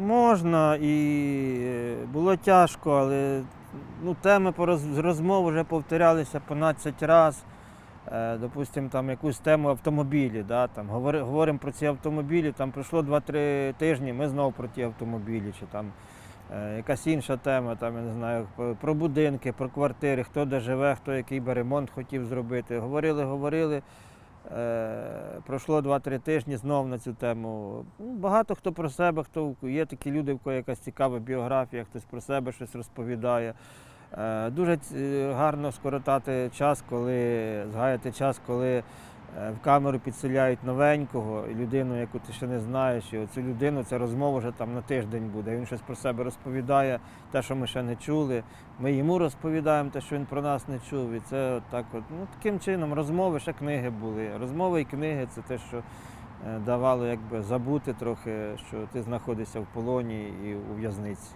Можна і е, було тяжко, але ну, теми по розмов вже повторялися по 12 разів. Е, допустимо, там якусь тему автомобілі, да, там, говоримо про ці автомобілі, там пройшло 2-3 тижні, ми знову про ті автомобілі, чи там е, якась інша тема, там, я не знаю, про- про будинки, про квартири, хто де живе, хто який би ремонт хотів зробити. Говорили, говорили. Пройшло 2-3 тижні знову на цю тему. Ну, багато хто про себе, хто є такі люди, в кого якась цікава біографія, хтось про себе щось розповідає. Е, дуже гарно скоротати час, коли згаяти час, коли в камеру підселяють новенького людину, яку ти ще не знаєш, і цю людину ця розмова вже там на тиждень буде. Він щось про себе розповідає, те, що ми ще не чули. Ми йому розповідаємо те, що він про нас не чув. І це от так от, ну, таким чином розмови, ще книги були. Розмови і книги це те, що е, давало якби забути трохи, що ти знаходишся в полоні і у в'язниці.